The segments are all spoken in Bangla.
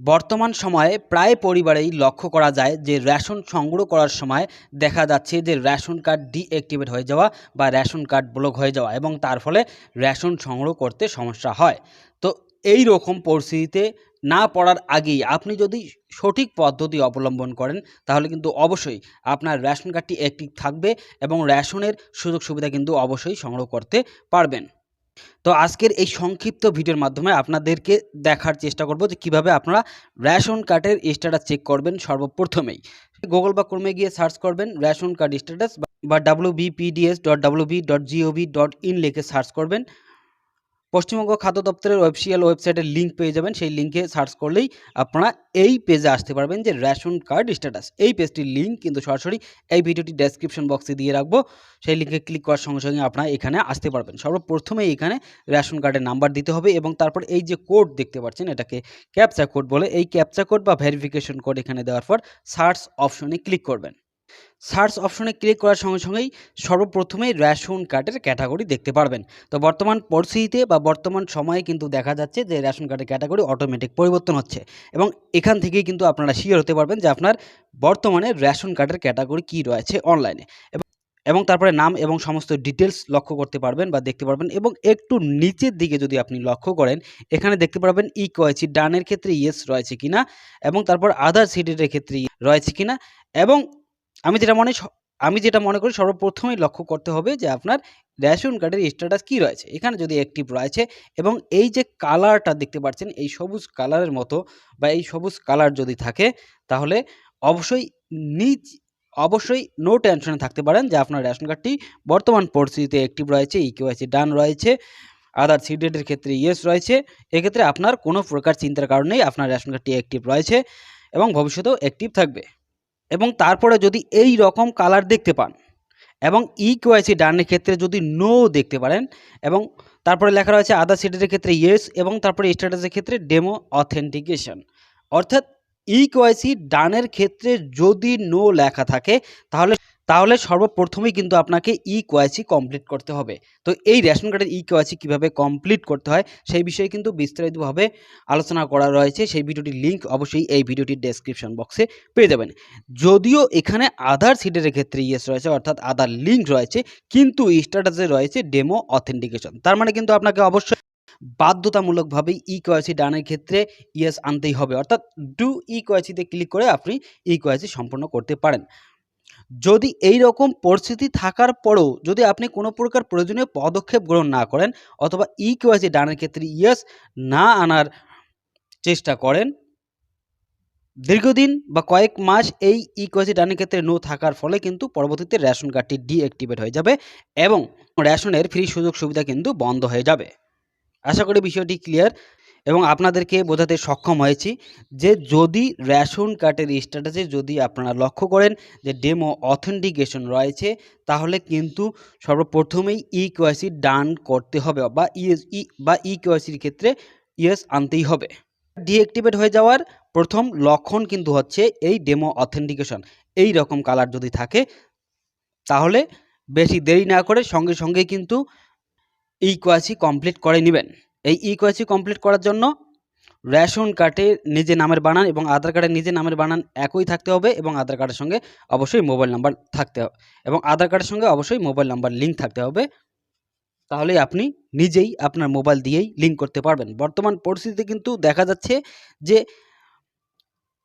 বর্তমান সময়ে প্রায় পরিবারেই লক্ষ্য করা যায় যে রেশন সংগ্রহ করার সময় দেখা যাচ্ছে যে রেশন কার্ড ডিঅ্যাক্টিভেট হয়ে যাওয়া বা রেশন কার্ড ব্লক হয়ে যাওয়া এবং তার ফলে রেশন সংগ্রহ করতে সমস্যা হয়। তো এই রকম পরিস্থিতিতে না পড়ার আগেই আপনি যদি সঠিক পদ্ধতি অবলম্বন করেন তাহলে কিন্তু অবশ্যই আপনার রেশন কার্ডটি অ্যাক্টিভ থাকবে এবং রেশনের সুযোগ সুবিধা কিন্তু অবশ্যই সংগ্রহ করতে পারবেন। তো আজকের এই সংক্ষিপ্ত ভিডিওর মাধ্যমে আপনাদেরকে দেখার চেষ্টা করব যে কীভাবে আপনারা রেশন কার্ডের স্ট্যাটাস চেক করবেন সর্বপ্রথমেই। গুগল বা ক্রমে গিয়ে সার্চ করবেন রেশন কার্ড স্ট্যাটাস বা WBPDS dot WB dot GOV dot in লিখে সার্চ করবেন। পশ্চিমবঙ্গ খাদ্য দপ্তরের অফিসিয়াল ওয়েবসাইটের লিঙ্ক পেয়ে যাবেন। সেই লিঙ্কে সার্চ করলেই আপনারা এই পেজে আসতে পারবেন যে রেশন কার্ড স্ট্যাটাস এই পেজটির লিঙ্ক কিন্তু সরাসরি এই ভিডিওটি ডেসক্রিপশন বক্সে দিয়ে রাখব। সেই লিঙ্কে ক্লিক করার সঙ্গে সঙ্গে আপনারা এখানে আসতে পারবেন। সর্বপ্রথমে এখানে রেশন কার্ডের নাম্বার দিতে হবে এবং তারপর এই যে কোড দেখতে পাচ্ছেন, এটাকে ক্যাপচা কোড বলে। এই ক্যাপচা কোড বা ভেরিফিকেশন কোড এখানে দেওয়ার পর সার্চ অপশনে ক্লিক করবেন। সার্চ অপশনে ক্লিক করার সঙ্গে সঙ্গেই সর্বপ্রথমেই রেশন কার্ডের ক্যাটাগরি দেখতে পারবেন। তো বর্তমান পরিস্থিতিতে বা বর্তমান সময়ে কিন্তু দেখা যাচ্ছে যে রেশন কার্ডের ক্যাটাগরি অটোমেটিক পরিবর্তন হচ্ছে এবং এখান থেকেই কিন্তু আপনারা শিওর হতে পারবেন যে আপনার বর্তমানে রেশন কার্ডের ক্যাটাগরি কী রয়েছে অনলাইনে এবং তারপরে নাম এবং সমস্ত ডিটেলস লক্ষ্য করতে পারবেন বা দেখতে পারবেন এবং একটু নিচের দিকে যদি আপনি লক্ষ্য করেন, এখানে দেখতে পারবেন ই কয়েছি ডানের ক্ষেত্রে ইয়েস রয়েছে কিনা এবং তারপর আধার সিটের ক্ষেত্রে রয়েছে কিনা এবং আমি যেটা মনে আমি যেটা মনে করি সর্বপ্রথমেই লক্ষ্য করতে হবে যে আপনার রেশন কার্ডের স্ট্যাটাস কী রয়েছে। এখানে যদি অ্যাক্টিভ রয়েছে এবং এই যে কালারটা দেখতে পাচ্ছেন, এই সবুজ কালারের মতো বা এই সবুজ কালার যদি থাকে, তাহলে অবশ্যই নিজ, অবশ্যই নো টেনশনে থাকতে পারেন যে আপনার রেশন কার্ডটি বর্তমান পরিস্থিতিতে অ্যাক্টিভ রয়েছে ই কেওয়াইসি ডান রয়েছে আদার সিডেটের ক্ষেত্রে ইয়েস রয়েছে, এক্ষেত্রে আপনার কোনো প্রকার চিন্তার কারণেই আপনার রেশন কার্ডটি অ্যাক্টিভ রয়েছে এবং ভবিষ্যতেও অ্যাক্টিভ থাকবে। এবং তারপরে যদি এই রকম কালার দেখতে পান এবং ই কেওয়াইসি ডানের ক্ষেত্রে যদি নো দেখতে পারেন এবং তারপরে লেখা রয়েছে আদার সিটের ক্ষেত্রে ইয়েস এবং তারপরে স্ট্যাটাসের ক্ষেত্রে ডেমো অথেন্টিকেশন অর্থাৎ ই কেওয়াইসি ডানের ক্ষেত্রে যদি নো লেখা থাকে তাহলে তাহলে সর্বপ্রথমেই কিন্তু আপনাকে ই কোয়াইসি কমপ্লিট করতে হবে। তো এই রেশন কার্ডের ই কেওয়াইসি কীভাবে কমপ্লিট করতে হয়, সেই বিষয়ে কিন্তু বিস্তারিতভাবে আলোচনা করা রয়েছে। সেই ভিডিওটির লিঙ্ক অবশ্যই এই ভিডিওটির ডেসক্রিপশন বক্সে পেয়ে যাবেন। যদিও এখানে আধার সিটের ক্ষেত্রে ইয়েস রয়েছে, অর্থাৎ আধার লিঙ্ক রয়েছে, কিন্তু স্ট্যাটাসে রয়েছে ডেমো অথেন্টিকেশন তার মানে কিন্তু আপনাকে অবশ্যই বাধ্যতামূলকভাবেই ই কোয়াইসি ডানের ক্ষেত্রে ইয়েস আনতেই হবে। অর্থাৎ ডু ই কোয়াইসিতে ক্লিক করে আপনি ই কোয়াইসি সম্পন্ন করতে পারেন। যদি এই রকম পরিস্থিতি থাকার পরেও যদি আপনি কোনো প্রকার প্রয়োজনীয় পদক্ষেপ গ্রহণ না করেন অথবা ই কেওয়াইসি ডানের ক্ষেত্রে ইয়েস না আনার চেষ্টা করেন, দীর্ঘদিন বা কয়েক মাস এই ই কেওয়াইসি ডানের ক্ষেত্রে নো থাকার ফলে কিন্তু পরবর্তীতে রেশন কার্ডটি ডিঅ্যাক্টিভেট হয়ে যাবে এবং রেশনের ফ্রি সুযোগ সুবিধা কিন্তু বন্ধ হয়ে যাবে। আশা করি বিষয়টি ক্লিয়ার এবং আপনাদেরকে বোঝাতে সক্ষম হয়েছি যে যদি রেশন কার্ডের স্ট্যাটাসে যদি আপনারা লক্ষ্য করেন যে ডেমো অথেন্টিকেশন রয়েছে, তাহলে কিন্তু সর্বপ্রথমেই ই কেওয়াইসি ডান করতে হবে বা ইএস ই বা ই কেওয়াইসির ক্ষেত্রে ইয়েস আনতেই হবে। ডিঅ্যাক্টিভেট হয়ে যাওয়ার প্রথম লক্ষণ কিন্তু হচ্ছে এই ডেমো অথেন্টিকেশন। এই রকম কালার যদি থাকে, তাহলে বেশি দেরি না করে সঙ্গে সঙ্গে কিন্তু ই কোয়াসি কমপ্লিট করে নেবেন। এই ই কোয়াসি কমপ্লিট করার জন্য রেশন কার্ডে নিজে নামের বানান এবং আধার কার্ডের নিজে নামের বানান একই থাকতে হবে এবং আধার কার্ডের সঙ্গে অবশ্যই মোবাইল নাম্বার থাকতে হবে এবং আধার কার্ডের সঙ্গে অবশ্যই মোবাইল নাম্বার লিঙ্ক থাকতে হবে। তাহলে আপনি নিজেই আপনার মোবাইল দিয়েই লিঙ্ক করতে পারবেন। বর্তমান পরিস্থিতিতে কিন্তু দেখা যাচ্ছে যে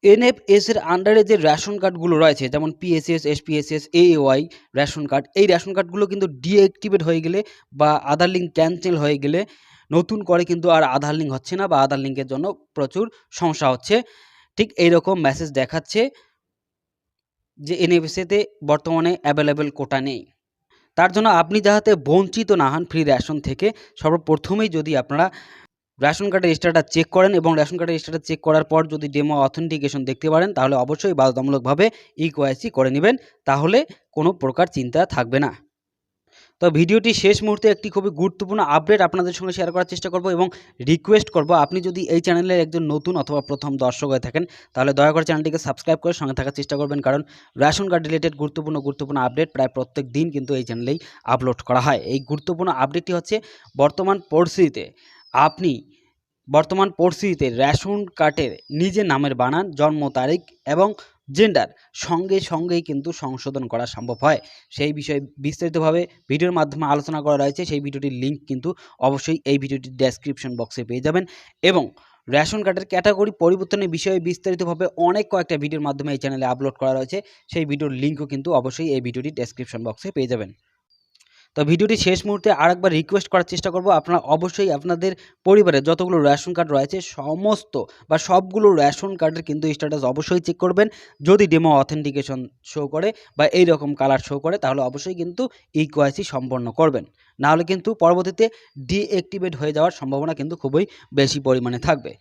এনএফএস এর আন্ডারে যে রেশন কার্ডগুলো রয়েছে, যেমন PSS SPSS AY ration card এই রেশন কার্ডগুলো কিন্তু ডিঅ্যাক্টিভেট হয়ে গেলে বা আধার লিঙ্ক ক্যান্সেল হয়ে গেলে নতুন করে কিন্তু আর আধার লিঙ্ক হচ্ছে না বা আধার লিঙ্কের জন্য প্রচুর সমস্যা হচ্ছে। ঠিক এইরকম মেসেজ দেখাচ্ছে যে এনএফএসএতে বর্তমানে অ্যাভেলেবেল কোটা নেই। তার জন্য আপনি যাহাতে বঞ্চিত না হন ফ্রি রেশন থেকে, সর্বপ্রথমেই যদি আপনারা রেশন কার্ডের স্ট্যাটাস চেক করেন এবং রেশন কার্ডের স্ট্যাটাস চেক করার পর যদি ডেমো অথেন্টিকেশন দেখতে পারেন, তাহলে অবশ্যই বাধ্যতামূলকভাবে ই কোয়াইসি করে নেবেন। তাহলে কোনো প্রকার চিন্তা থাকবে না। তো ভিডিওটি শেষ মুহূর্তে একটি খুবই গুরুত্বপূর্ণ আপডেট আপনাদের সঙ্গে শেয়ার করার চেষ্টা করব এবং রিকোয়েস্ট করব আপনি যদি এই চ্যানেলের একজন নতুন অথবা প্রথম দর্শক হয়ে থাকেন, তাহলে দয়া করে চ্যানেলটিকে সাবস্ক্রাইব করে সঙ্গে থাকার চেষ্টা করবেন কারণ রেশন কার্ড রিলেটেড গুরুত্বপূর্ণ গুরুত্বপূর্ণ আপডেট প্রায় প্রত্যেক দিন কিন্তু এই চ্যানেলেই আপলোড করা হয়। এই গুরুত্বপূর্ণ আপডেটটি হচ্ছে বর্তমান পরিস্থিতিতে আপনি বর্তমান পরিস্থিতিতে রেশন কার্ডের নিজের নামের বানান, জন্ম তারিখ এবং জেন্ডার সঙ্গে সঙ্গেই কিন্তু সংশোধন করা সম্ভব হয়। সেই বিষয়ে বিস্তারিতভাবে ভিডিওর মাধ্যমে আলোচনা করা রয়েছে। সেই ভিডিওটির লিঙ্ক কিন্তু অবশ্যই এই ভিডিওটির ডেসক্রিপশন বক্সে পেয়ে যাবেন। এবং রেশন কার্ডের ক্যাটাগরি পরিবর্তনের বিষয়ে বিস্তারিতভাবে অনেক কয়েকটা ভিডিওর মাধ্যমে এই চ্যানেলে আপলোড করা রয়েছে। সেই ভিডিওর লিঙ্কও কিন্তু অবশ্যই এই ভিডিওটি ডেসক্রিপশন বক্সে পেয়ে যাবেন। তো ভিডিওটি শেষ মুহূর্তে আরেকবার রিকোয়েস্ট করার চেষ্টা করব। আপনারা অবশ্যই আপনাদের পরিবারে যতগুলো রেশন কার্ড রয়েছে, সমস্ত বা সবগুলো রেশন কার্ডের কিন্তু স্ট্যাটাস অবশ্যই চেক করবেন। যদি ডেমো অথেন্টিকেশন শো করে বা এই রকম কালার শো করে, তাহলে অবশ্যই কিন্তু ইকোয়াইসি সম্পন্ন করবেন। নাহলে কিন্তু পরবর্তীতে ডিঅ্যাক্টিভেট হয়ে যাওয়ার সম্ভাবনা কিন্তু খুবই বেশি পরিমাণে থাকবে।